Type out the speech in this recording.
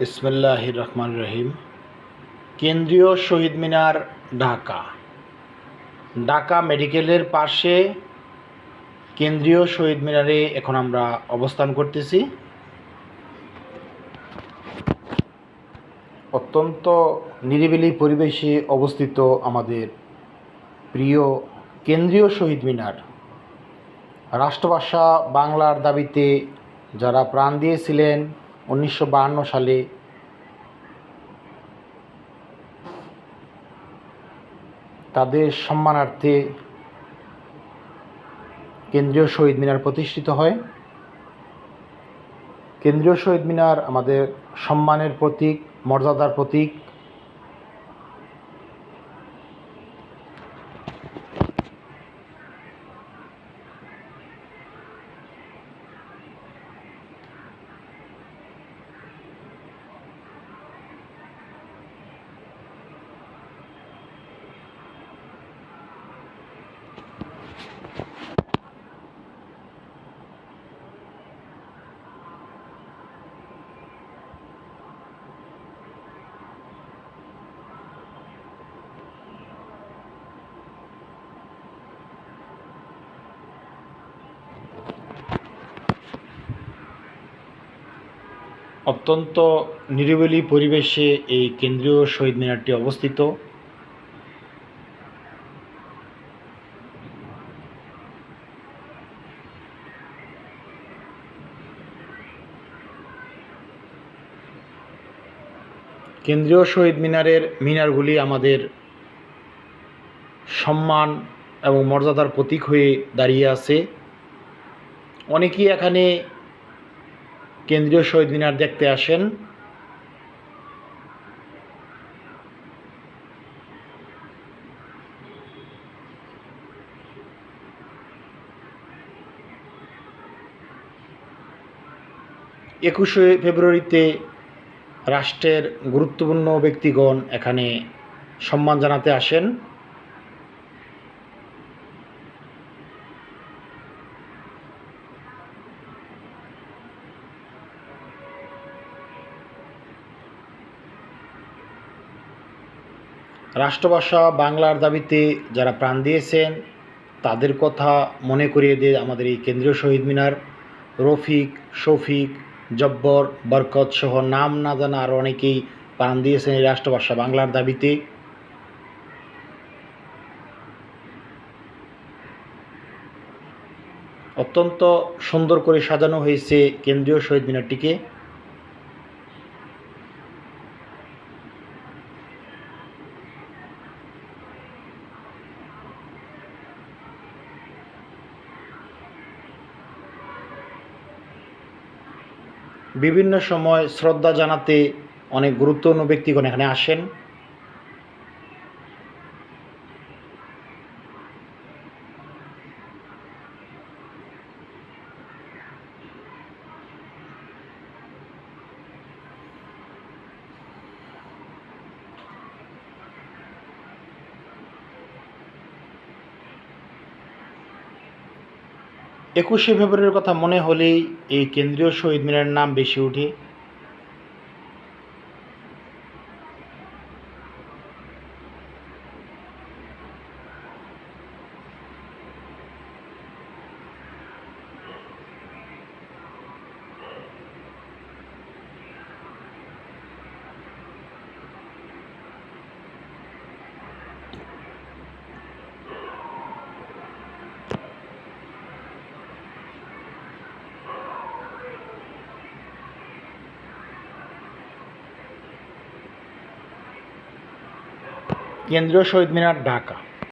ইসমিল্লাহ রহমান রহিম। কেন্দ্রীয় শহীদ মিনার, ঢাকা। ঢাকা মেডিকেলের পাশে কেন্দ্রীয় শহীদ মিনারে এখন আমরা অবস্থান করতেছি। অত্যন্ত নিরিবিলি পরিবেশে অবস্থিত আমাদের প্রিয় কেন্দ্রীয় শহীদ মিনার। রাষ্ট্রভাষা বাংলার দাবিতে যারা প্রাণ দিয়েছিলেন উনিশশো সালে তাদের সম্মানার্থে কেন্দ্রীয় শহীদ মিনার প্রতিষ্ঠিত হয়। কেন্দ্রীয় শহীদ মিনার আমাদের সম্মানের প্রতীক, মর্যাদার প্রতীক। অত্যন্ত নিরিবিলি পরিবেশে এই কেন্দ্রীয় শহীদ মিনারটি অবস্থিত। কেন্দ্রীয় শহীদ মিনারের মিনারগুলি আমাদের সম্মান এবং মর্যাদার প্রতীক হয়ে দাঁড়িয়ে আছে। অনেকেই এখানে কেন্দ্রীয় শহীদ মিনার দেখতে আসেন। একুশে ফেব্রুয়ারিতে রাষ্ট্রের গুরুত্বপূর্ণ ব্যক্তিগণ এখানে সম্মান জানাতে আসেন। রাষ্ট্রভাষা বাংলার দাবিতে যারা প্রাণ দিয়েছেন, তাদের কথা মনে করিয়ে দিয়ে আমাদের এই কেন্দ্রীয় শহীদ মিনার, রফিক, শফিক, জব্বর, বরকত সহ নাম না জানা আরও অনেকেই প্রাণ দিয়েছেন এই রাষ্ট্রভাষা বাংলার দাবিতে। অত্যন্ত সুন্দর করে সাজানো হয়েছে কেন্দ্রীয় শহীদ মিনারটিকে। বিভিন্ন সময় শ্রদ্ধা জানাতে অনেক গুরুত্বপূর্ণ ব্যক্তিগণ এখানে আসেন। একুশে ফেব্রুয়ারির কথা মনে হলেই এই কেন্দ্রীয় শহীদ মিনারের নাম বেশি ওঠে কেন্দ্রীয় শহীদ মিনার ঢাকা।